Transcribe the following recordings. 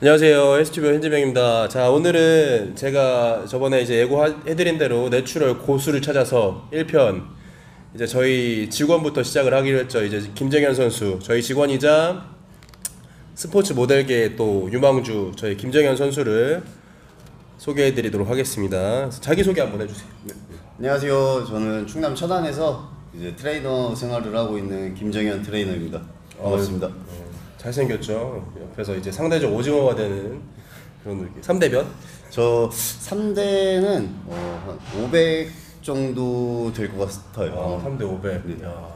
안녕하세요. STV 현지병입니다. 자, 오늘은 제가 저번에 이제 예고해드린 대로 내추럴 고수를 찾아서 1편 이제 저희 직원부터 시작을 하기로 했죠. 이제 김정현 선수, 저희 직원이자 스포츠 모델계 또 유망주 저희 김정현 선수를 소개해드리도록 하겠습니다. 자기 소개 한번 해주세요. 안녕하세요. 저는 충남 천안에서 이제 트레이너 생활을 하고 있는 김정현 트레이너입니다. 반갑습니다. 어, 잘생겼죠. 옆에서 이제 상대적 오징어가 되는 그런 느낌. 3대변? 저 3대는 어, 한500 정도 될 것 같아요. 아, 3대 500. 네. 야.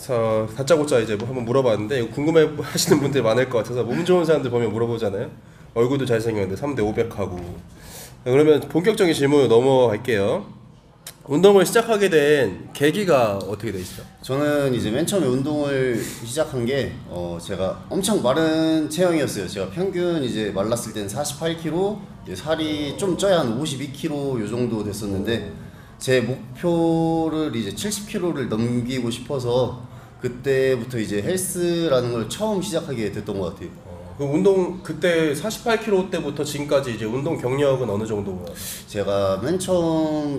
자, 다짜고짜 이제 뭐 한번 물어봤는데 궁금해 하시는 분들이 많을 것 같아서 몸 좋은 사람들 보면 물어보잖아요. 얼굴도 잘생겼는데 3대 500 하고. 그러면 본격적인 질문으로 넘어갈게요. 운동을 시작하게 된 계기가 어떻게 되시죠? 저는 이제 맨 처음에 운동을 시작한 게 어, 제가 엄청 마른 체형이었어요. 제가 평균 이제 말랐을 때는 48kg, 이제 살이 좀 쪄야 한 52kg 요 정도 됐었는데 제 목표를 이제 70kg를 넘기고 싶어서 그때부터 이제 헬스라는 걸 처음 시작하게 됐던 것 같아요. 그 운동 그때 48kg 때부터 지금까지 이제 운동 경력은 어느 정도? 제가 맨 처음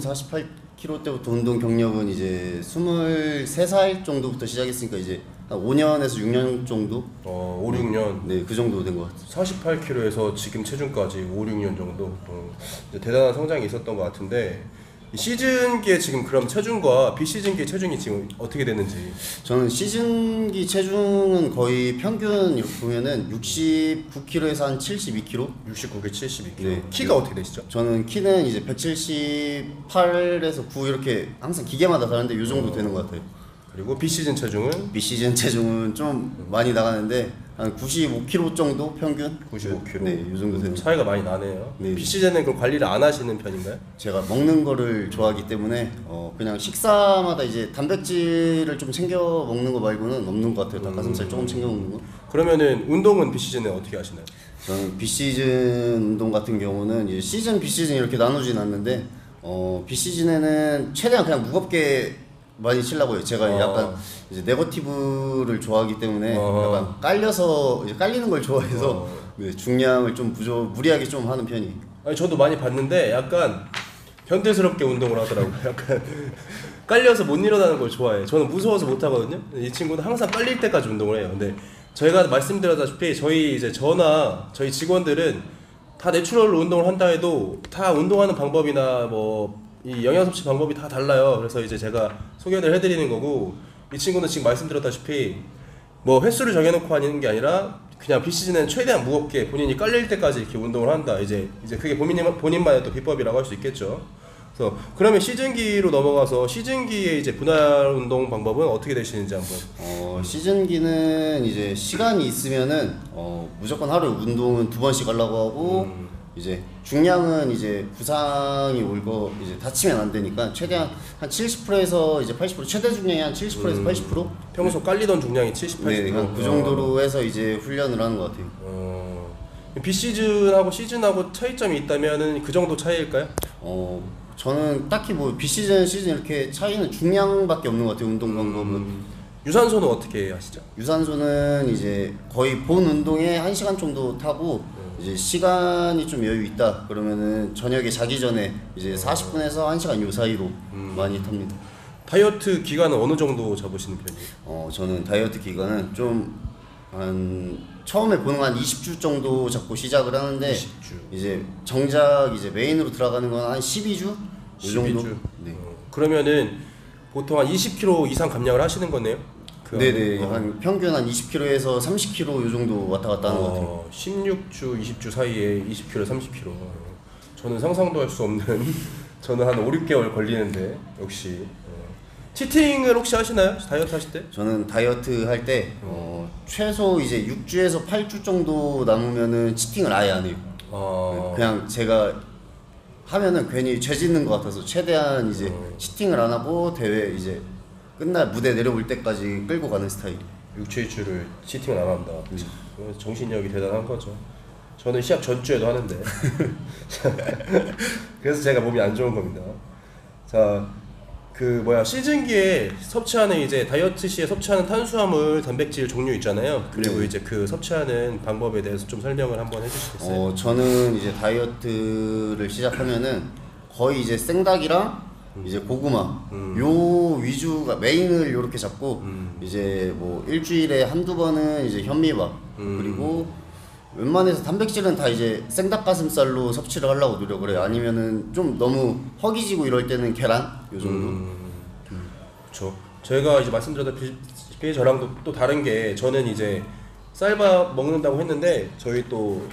48kg 때부터 운동 경력은 이제 23살 정도부터 시작했으니까 이제 한 5년에서 6년 정도? 어, 5, 6년. 네, 그 정도 된 것 같아요. 48kg에서 지금 체중까지 5, 6년 정도 어, 이제 대단한 성장이 있었던 것 같은데 이 시즌기에 지금 그럼 체중과 비시즌기 체중이 지금 어떻게 되는지 저는 시즌기 체중은 거의 평균 이렇게 보면은 69kg에서 한 72kg? 69개 72kg 네. 키가 어떻게 되시죠? 저는 키는 이제 178에서 9 이렇게 항상 기계마다 다른데 요 정도 되는 것 같아요. 그리고 비시즌 체중은 비시즌 체중은 좀 많이 나가는데 한 95kg 정도 평균? 95kg 네, 요 정도 되는 차이가 많이 나네요 네. 비시즌은 그럼 관리를 안 하시는 편인가요? 제가 먹는 거를 좋아하기 때문에 어 그냥 식사마다 이제 단백질을 좀 챙겨 먹는 거 말고는 없는 것 같아요. 닭가슴살 조금 챙겨 먹는 거. 그러면은 운동은 비시즌에 어떻게 하시나요? 저는 비시즌 운동 같은 경우는 이제 시즌 비시즌 이렇게 나누진 않는데 어 비시즌에는 최대한 그냥 무겁게 많이 치려고 해요. 제가 어. 약간 이제 네거티브를 좋아하기 때문에 어. 약간 깔려서 이제 깔리는 걸 좋아해서 어. 네, 중량을 좀 부족 무리하게 좀 하는 편이. 아니 저도 많이 봤는데 약간 현대스럽게 운동을 하더라고요. 약간 깔려서 못 일어나는 걸 좋아해. 저는 무서워서 못 하거든요. 이 친구는 항상 깔릴 때까지 운동을 해요. 근데 저희가 말씀드렸다시피 저희 이제 저나 저희 직원들은 다 내추럴로 운동을 한다 해도 다 운동하는 방법이나 뭐 이 영양 섭취 방법이 다 달라요. 그래서 이제 제가 소개를 해드리는 거고 이 친구는 지금 말씀드렸다시피 뭐 횟수를 정해놓고 하는 게 아니라 그냥 비시즌에는 최대한 무겁게 본인이 깔릴 때까지 이렇게 운동을 한다. 이제 이제 그게 본인 본인만의 또 비법이라고 할 수 있겠죠. 그래서 그러면 시즌기로 넘어가서 시즌기의 이제 분할 운동 방법은 어떻게 되시는지 한번. 어 시즌기는 이제 시간이 있으면은 어 무조건 하루에 운동은 두 번씩 하려고 하고 음. 이제 중량은 이제 부상이 올 거 이제 다치면 안 되니까 최대한 한 70%에서 이제 80% 최대 중량이 한 70%에서 80%? 평소 깔리던 중량이 70, 80kg. 네, 한그 정도로 해서 이제 훈련을 하는 것 같아요. 어, 비시즌하고 시즌하고 차이점이 있다면은 그 정도 차이일까요? 어 저는 딱히 뭐 비시즌 시즌 이렇게 차이는 중량밖에 없는 것 같아요 운동 방법은. 음, 유산소는 어떻게 하시죠? 유산소는 이제 거의 본 운동에 1시간 정도 타고 이제 시간이 좀 여유 있다 그러면은 저녁에 자기 전에 이제 40분에서 1시간 요 사이로 많이 탑니다. 다이어트 기간은 어느 정도 잡으시는 편이에요? 어 저는 다이어트 기간은 좀 한 처음에 보는 한 20주 정도 잡고 시작을 하는데 20주. 이제 정작 이제 메인으로 들어가는 건 한 12주 요 정도. 12주. 네. 어, 그러면은 보통 한 20kg 이상 감량을 하시는 거네요? 그 네네 어, 한 평균 한 20kg에서 30kg 요 정도 왔다 갔다 하는 것 같아요. 어, 16주, 20주 사이에 20kg, 30kg. 저는 상상도 할 수 없는 저는 한 5, 6개월 걸리는데 역시 어. 치팅을 혹시 하시나요? 다이어트 하실 때? 저는 다이어트 할 때 어, 최소 이제 6주에서 8주 정도 남으면은 치팅을 아예 안 해요. 어, 그냥 제가 하면은 괜히 죄 짓는 것 같아서 최대한 이제 어. 치팅을 안 하고 대회 이제 끝날 무대 내려올 때까지 끌고 가는 스타일. 육체주를 치팅을 안 한다. 음. 어, 정신력이 대단한 거죠. 저는 시합 전주에도 하는데 그래서 제가 몸이 안 좋은 겁니다. 자 그 뭐야 시즌기에 섭취하는 이제 다이어트 시에 섭취하는 탄수화물, 단백질 종류 있잖아요. 그리고 네. 이제 그 섭취하는 방법에 대해서 좀 설명을 한번 해주시겠어요? 어, 저는 이제 다이어트를 시작하면은 거의 이제 생닭이랑 이제 고구마 음. 요 위주가 메인을 요렇게 잡고 음. 이제 뭐 일주일에 한두 번은 이제 현미밥 음. 그리고 웬만해서 단백질은 다 이제 생닭가슴살로 섭취를 하려고 노력을 해요. 아니면은 좀 너무 허기지고 이럴 때는 계란 요 정도. 그렇죠. 제가 이제 말씀드렸다시피 저랑 또, 또 다른 게 저는 이제 쌀밥 먹는다고 했는데 저희 또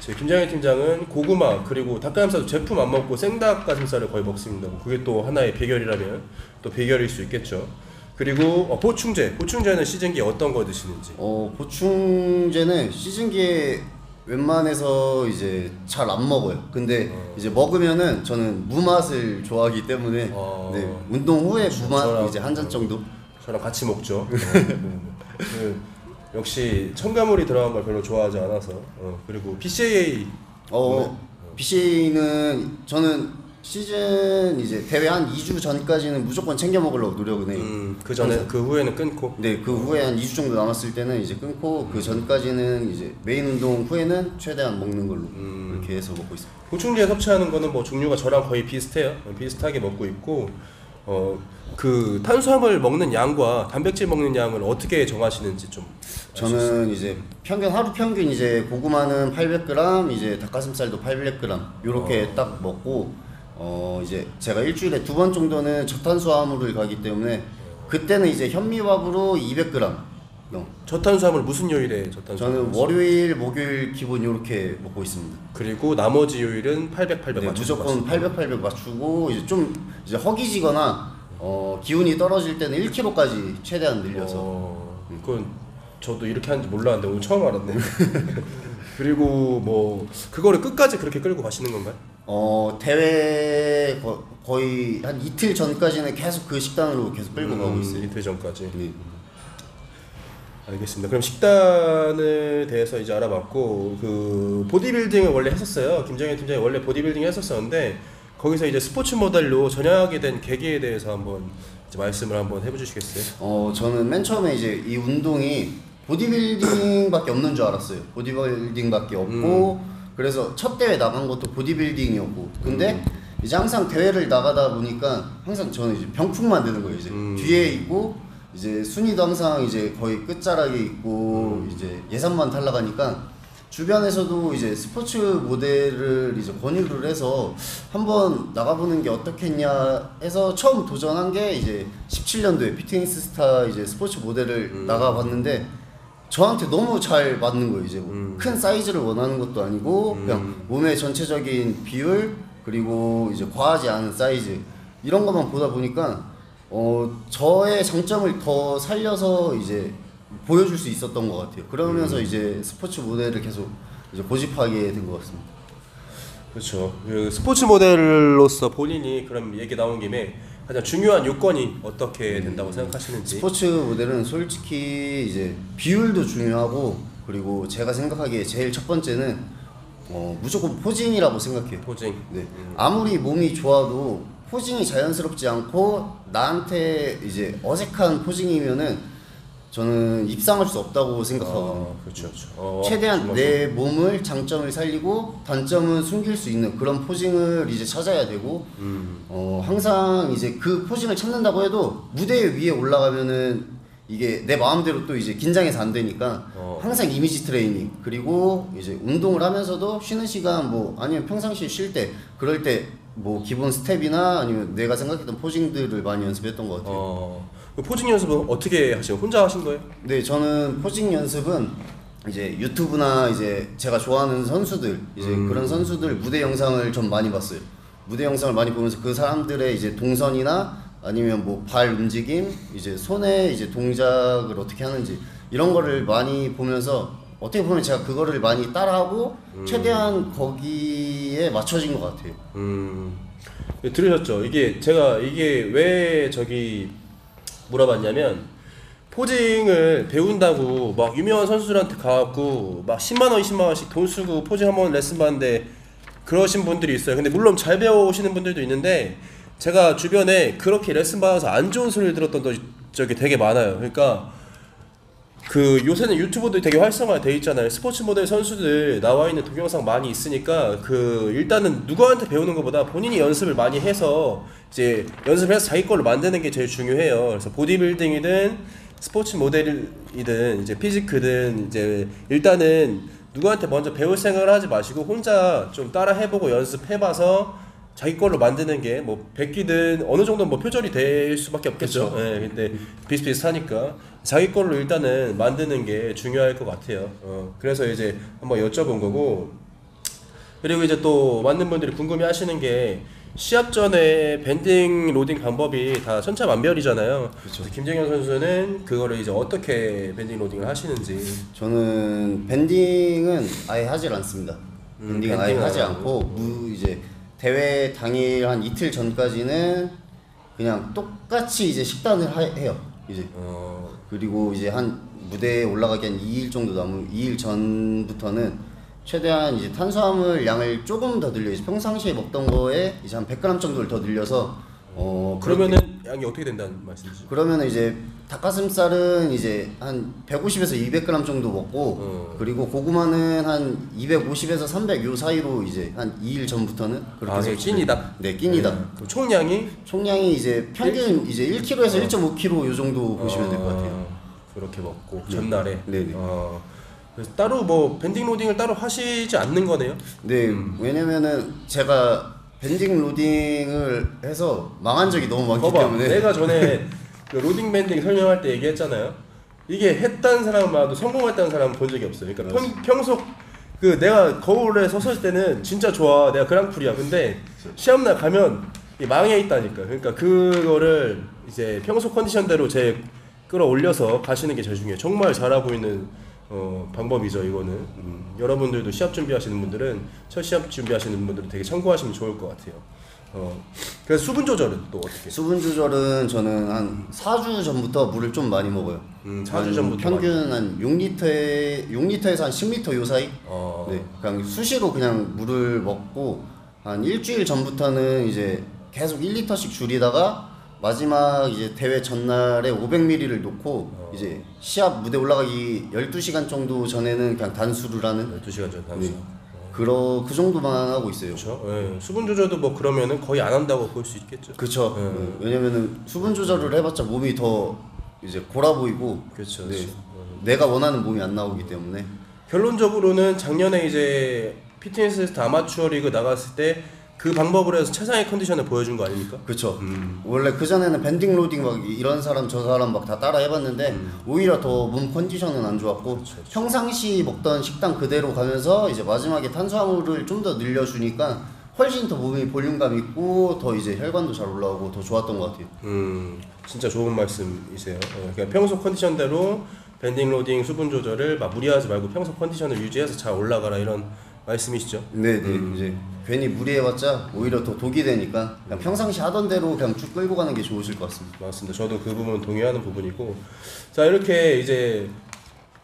제 김장현 팀장은 고구마 그리고 닭가슴살 제품 안 먹고 생닭 가슴살을 거의 먹습니다. 그게 또 하나의 비결이라면 또 비결일 수 있겠죠. 그리고 어, 보충제, 보충제는 시즌기에 어떤 거 드시는지. 어 보충제는 시즌기에 웬만해서 이제 잘 안 먹어요. 근데 이제 먹으면은 저는 무맛을 좋아하기 때문에 어. 네, 운동 후에 무맛 저랑- 이제 한 잔 정도. 저랑 같이 먹죠. 어, 그, 역시 첨가물이 들어간 걸 별로 좋아하지 않아서. 어, 그리고 BCAA 어 BCA는 저는 시즌 이제 대회 한 2주 전까지는 무조건 챙겨 먹으려고 노력은 해요. 음, 그 전에 그 후에는 끊고. 네, 그 후에 한 2주 정도 남았을 때는 이제 끊고 그 전까지는 이제 메인 운동 후에는 최대한 먹는 걸로 음. 이렇게 해서 먹고 있습니다. 보충제 섭취하는 거는 뭐 종류가 저랑 거의 비슷해요. 비슷하게 먹고 있고 어 그 탄수화물 먹는 양과 단백질 먹는 양을 어떻게 정하시는지 좀 저는 이제 평균 하루 평균 이제 고구마는 800g, 이제 닭가슴살도 800g 이렇게 딱 먹고 어 이제 제가 일주일에 두 번 정도는 저탄수화물을 가기 때문에 그때는 이제 현미밥으로 200g. 어. 저탄수화물 무슨 요일에 저탄수화물? 저는 월요일, 목요일 기본 이렇게 먹고 있습니다. 그리고 나머지 요일은 800, 800 네, 맞춰서 무조건 800, 800 맞추고 이제 좀 이제 허기지거나 어 기운이 떨어질 때는 1kg까지 최대한 늘려서 어, 그건 저도 이렇게 하는지 몰랐는데 오늘 처음 알았네. 그리고 뭐 그거를 끝까지 그렇게 끌고 가시는 건가요? 어 대회 거, 거의 한 이틀 전까지는 계속 그 식단으로 계속 끌고 가고 음, 있어요. 이틀 전까지. 네. 알겠습니다. 그럼 식단에 대해서 이제 알아봤고 그 보디빌딩을 원래 했었어요. 김정현 팀장이 원래 보디빌딩 했었었는데 거기서 이제 스포츠 모델로 전향하게 된 계기에 대해서 한번 이제 말씀을 한번 해주시겠어요? 어 저는 맨 처음에 이제 이 운동이 보디빌딩밖에 없는 줄 알았어요. 보디빌딩밖에 없고 그래서 첫 대회 나간 것도 보디빌딩이었고 근데 이제 항상 대회를 나가다 보니까 항상 저는 이제 병풍만 되는 거예요. 이제 음. 뒤에 있고 이제 순위도 항상 이제 거의 끝자락에 있고 이제 예산만 탈락하니까 주변에서도 이제 스포츠 모델을 이제 권유를 해서 한번 나가보는 게 어떻겠냐 해서 처음 도전한 게 이제 17년도에 피트니스 스타 이제 스포츠 모델을 나가봤는데 저한테 너무 잘 맞는 거예요 이제. 뭐큰 사이즈를 원하는 것도 아니고 그냥 몸의 전체적인 비율 그리고 이제 과하지 않은 사이즈 이런 것만 보다 보니까 어 저의 장점을 더 살려서 이제 보여줄 수 있었던 것 같아요. 그러면서 이제 스포츠 모델을 계속 이제 고집하게 된 것 같습니다. 그렇죠. 그 스포츠 모델로서 본인이 그럼 얘기 나온 김에 가장 중요한 요건이 어떻게 된다고 생각하시는지. 스포츠 모델은 솔직히 이제 비율도 중요하고 그리고 제가 생각하기에 제일 첫 번째는 어 무조건 포징이라고 생각해요. 포징. 네. 아무리 몸이 좋아도 포징이 자연스럽지 않고 나한테 이제 어색한 포징이면은 저는 입상할 수 없다고 생각하거든요. 어, 그렇죠. 그렇죠. 어, 최대한 정말 내 몸을 장점을 살리고 단점은 숨길 수 있는 그런 포징을 이제 찾아야 되고 음. 어 항상 이제 그 포징을 찾는다고 해도 무대 위에 올라가면은 이게 내 마음대로 또 이제 긴장해서 안 되니까 어. 항상 이미지 트레이닝 그리고 이제 운동을 하면서도 쉬는 시간 뭐 아니면 평상시에 쉴 때 그럴 때 뭐 기본 스텝이나 아니면 내가 생각했던 포징들을 많이 연습했던 것 같아요. 어, 그 포징 연습은 어떻게 하시요 혼자 하신 거예요? 네, 저는 포징 연습은 이제 유튜브나 이제 제가 좋아하는 선수들 이제 음. 그런 선수들 무대 영상을 좀 많이 봤어요. 무대 영상을 많이 보면서 그 사람들의 이제 동선이나 아니면 뭐 발 움직임, 이제 손의 이제 동작을 어떻게 하는지 이런 거를 많이 보면서 어떻게 보면 제가 그거를 많이 따라하고 최대한 거기에 맞춰진 것 같아요. 음, 들으셨죠? 이게 제가 이게 왜 저기 물어봤냐면 포징을 배운다고 막 유명한 선수들한테 가갖고 막 10만 원, 20만 원씩 돈 쓰고 포징 한 번 레슨 받는데 그러신 분들이 있어요. 근데 물론 잘 배우시는 분들도 있는데 제가 주변에 그렇게 레슨 받아서 안 좋은 소리를 들었던 적- 적이 되게 많아요. 그러니까 그 요새는 유튜브도 되게 활성화돼 있잖아요. 스포츠 모델 선수들 나와 있는 동영상 많이 있으니까 그 일단은 누구한테 배우는 것보다 본인이 연습을 많이 해서 이제 연습해서 자기 걸로 만드는 게 제일 중요해요. 그래서 보디빌딩이든 스포츠 모델이든 이제 피지크든 이제 일단은 누구한테 먼저 배울 생각을 하지 마시고 혼자 좀 따라 해보고 연습해봐서 자기 걸로 만드는 게 뭐 백기든 어느 정도 뭐 표절이 될 수밖에 없겠죠. 예, 근데 비슷비슷하니까 자기 걸로 일단은 만드는 게 중요할 것 같아요. 어, 그래서 이제 한번 여쭤본 거고 그리고 이제 또 많은 분들이 궁금해하시는 게 시합 전에 밴딩 로딩 방법이 다 천차만별이잖아요. 그래서 김정현 선수는 그거를 이제 어떻게 밴딩 로딩을 하시는지 저는 밴딩은 아예 하질 않습니다. 음, 밴딩은 아예 밴딩은 하지 안 않고 무 이제 대회 당일 한 이틀 전까지는 그냥 똑같이 이제 식단을 하, 해요. 이제 어, 그리고 이제 한 무대에 올라가기 한 2일 정도 남은 2일 전부터는 최대한 이제 탄수화물 양을 조금 더 늘려 이제 평상시에 먹던 거에 이제 한 100g 정도를 더 늘려서 어 그러면은 양이 어떻게 된다는 말씀이시죠? 그러면 이제 닭가슴살은 이제 한 150에서 200g 정도 먹고 어. 그리고 고구마는 한 250에서 300요 사이로 이제 한 2일 전부터는 그렇게 아, 해서 그게 끼니다? 네, 끼니다. 그럼 총량이 총량이 이제 평균 이제 1kg에서 1.5kg 요 정도 보시면 될 것 같아요. 어, 그렇게 먹고 전날에. 네네. 어, 그래서 따로 뭐 밴딩 로딩을 따로 하시지 않는 거네요. 네, 음. 왜냐면은 제가 밴딩 로딩을 해서 망한 적이 너무 많기 봐봐, 때문에 내가 전에 그 로딩 밴딩 설명할 때 얘기했잖아요. 이게 했다는 사람은 봐도 성공했다는 사람은 본 적이 없어요. 그러니까 평, 평소 그 내가 거울에 섰을 때는 진짜 좋아. 내가 그랑프리야. 근데 시합 날 가면 이 망해 있다니까. 그러니까 그거를 이제 평소 컨디션대로 제 끌어올려서 가시는 게 제일 중요해요. 정말 잘하고 있는 어, 방법이죠. 이거는 음, 여러분들도 시합 준비하시는 분들은 첫 시합 준비하시는 분들은 되게 참고하시면 좋을 것 같아요. 어, 그래서 수분 조절은 또 어떻게? 수분 조절은 저는 한 4주 전부터 물을 좀 많이 먹어요. 음, 4주 한 전부터 평균 한 6리터에 6리터에서 한 10리터 요 사이. 어, 네, 그냥 수시로 그냥 물을 먹고 한 일주일 전부터는 이제 계속 1리터씩 줄이다가 마지막 이제 대회 전날에 500ml를 놓고 어. 이제 시합 무대 올라가기 12시간 정도 전에는 그냥 단수를 하는 12시간 전 단수. 네. 그러 그 정도만 하고 있어요. 그렇죠. 예, 수분 조절도 뭐 그러면은 거의 안 한다고 볼 수 있겠죠. 그쵸. 네. 네, 왜냐면은 수분 조절을 해봤자 몸이 더 이제 골아 보이고 그렇죠. 네, 그렇죠. 내가 원하는 몸이 안 나오기 때문에 결론적으로는 작년에 이제 피트니스 아마추어 리그 나갔을 때 그 방법으로 해서 최상의 컨디션을 보여준 거 아닙니까? 그쵸. 음. 원래 그 전에는 밴딩 로딩 막 이런 사람 저 사람 막 다 따라 해봤는데 음. 오히려 더 몸 컨디션은 안 좋았고 평상시 먹던 식단 그대로 가면서 이제 마지막에 탄수화물을 좀 더 늘려주니까 훨씬 더 몸이 볼륨감 있고 더 이제 혈관도 잘 올라오고 더 좋았던 것 같아요. 음, 진짜 좋은 말씀이세요. 어, 그냥 평소 컨디션대로 밴딩 로딩 수분 조절을 막 무리하지 말고 평소 컨디션을 유지해서 잘 올라가라 이런 말씀이시죠. 네 네 음. 이제 괜히 무리해봤자 오히려 더 독이 되니까 그냥 평상시 하던 대로 그냥 쭉 끌고 가는 게 좋으실 것 같습니다. 맞습니다. 저도 그 부분 동의하는 부분이고 자 이렇게 이제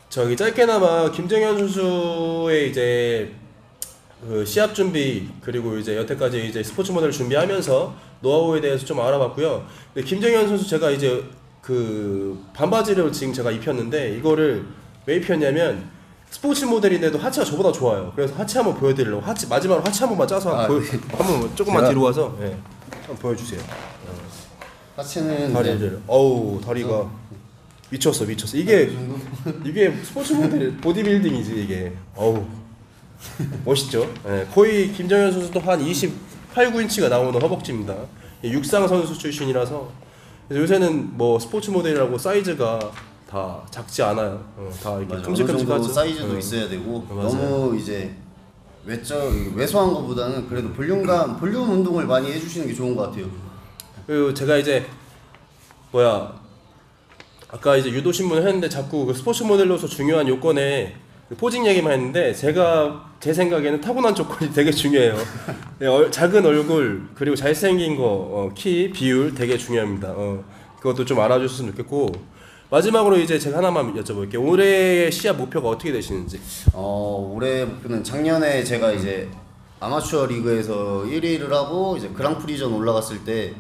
저기 짧게나마 김정현 선수의 이제 그 시합 준비 그리고 이제 여태까지 이제 스포츠 모델을 준비하면서 노하우에 대해서 좀 알아봤고요. 근데 김정현 선수 제가 이제 그 반바지를 지금 제가 입혔는데 이거를 왜 입혔냐면 스포츠 모델인데도 하체가 저보다 좋아요. 그래서 하체 한번 보여드리려고. 하체 마지막으로 하체 한 번만 짜서 아, 보여, 네. 한번 조금만 제가- 뒤로 와서. 예, 한번 보여주세요. 하체는 다리를 네. 어우 다리가 미쳤어 미쳤어. 이게 이게 스포츠 모델 보디빌딩이지 이게. 어우. 멋있죠? 예, 거의 김정현 선수도 한 28, 9인치가 나오는 허벅지입니다. 예, 육상 선수 출신이라서. 그래서 요새는 뭐 스포츠 모델이라고 사이즈가 다 작지 않아요 어, 다 이렇게 맞아, 어느 정도 큼직큼직하죠 사이즈도 예. 있어야 되고 맞아요. 너무 이제 외적 왜소한 것보다는 그래도 볼륨감 볼륨 운동을 많이 해주시는 게 좋은 것 같아요. 그리고 제가 이제 뭐야 아까 이제 유도 신문을 했는데 자꾸 그 스포츠 모델로서 중요한 요건에 그 포징 얘기만 했는데 제가 제 생각에는 타고난 조건이 되게 중요해요. 네, 얼- 작은 얼굴 그리고 잘생긴 거, 어, 키, 비율 되게 중요합니다. 어, 그것도 좀 알아주셨으면 좋겠고 마지막으로 이제 제가 하나만 여쭤볼게요. 올해의 시합 목표가 어떻게 되시는지? 어 올해 목표는 작년에 제가 이제 아마추어 리그에서 1위를 하고 이제 그랑프리전 올라갔을 때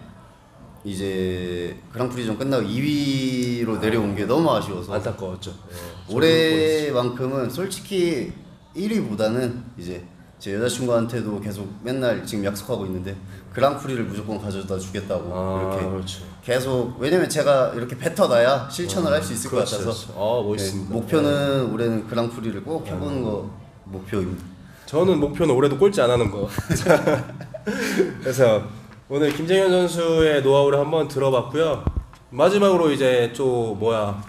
이제 그랑프리전 끝나고 2위로 내려온 게 너무 아쉬워서 안타까웠죠. 예. 올해만큼은 솔직히 1위보다는 이제 제 여자친구한테도 계속 맨날 지금 약속하고 있는데 그랑프리를 무조건 가져다 주겠다고 아, 이렇게 그렇죠. 계속 왜냐면 제가 이렇게 뱉어놔야 실천을 할 수 있을 것 같아서 그렇죠. 아, 멋있습니다. 네, 목표는 올해는 그랑프리를 꼭 해보는 거 목표입니다. 저는 목표는 올해도 꼴찌 안 하는 거. 그래서 오늘 김재현 선수의 노하우를 한번 들어봤고요. 마지막으로 이제 또 뭐야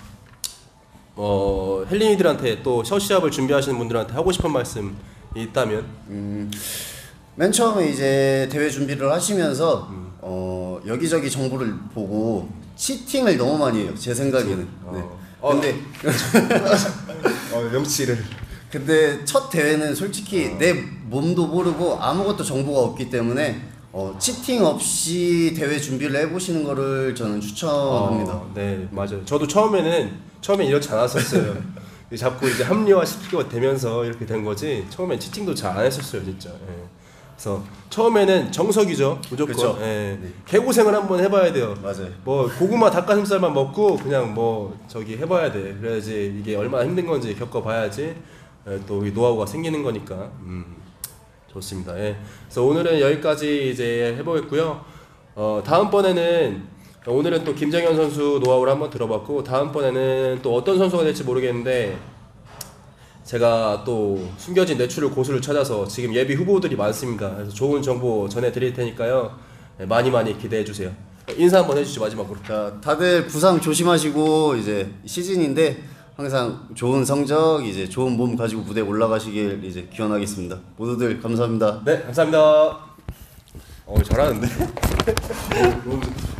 어 헬린이들한테 또첫 시합을 준비하시는 분들한테 하고 싶은 말씀 이 있다면 음, 맨 처음에 이제 대회 준비를 하시면서 음. 어, 여기저기 정보를 보고 치팅을 너무 많이 해요. 제 생각에는. 네. 어. 근데 어, 명치를 근데 첫 대회는 솔직히 어. 내 몸도 모르고 아무것도 정보가 없기 때문에 어, 치팅 없이 대회 준비를 해보시는 거를 저는 추천합니다. 어, 네 맞아요. 저도 처음에는 처음엔 이렇지 않았었어요. 자꾸 이제 합리화 시키고 되면서 이렇게 된 거지. 처음엔 치팅도 잘 안 했었어요 진짜. 예. 그래서 처음에는 정석이죠 무조건. 그쵸. 예. 네. 개고생을 한번 해봐야 돼요. 맞아요. 뭐 고구마 닭가슴살만 먹고 그냥 뭐 저기 해봐야 돼. 그래야지 이게 얼마나 힘든 건지 겪어봐야지 예, 또이 노하우가 생기는 거니까. 음, 좋습니다. 예. 그래서 오늘은 여기까지 이제 해보겠고요. 어, 다음번에는 오늘은 또 김정현 선수 노하우를 한번 들어봤고 다음번에는 또 어떤 선수가 될지 모르겠는데 제가 또 숨겨진 내추럴 고수를 찾아서 지금 예비 후보들이 많습니다. 그래서 좋은 정보 전해드릴 테니까요. 예, 많이 많이 기대해 주세요. 인사 한번 해주시죠 마지막으로. 자, 다들 부상 조심하시고 이제 시즌인데 항상 좋은 성적 이제 좋은 몸 가지고 무대 에 올라가시길 이제 기원하겠습니다. 모두들 감사합니다. 네 감사합니다. 어 잘하는데.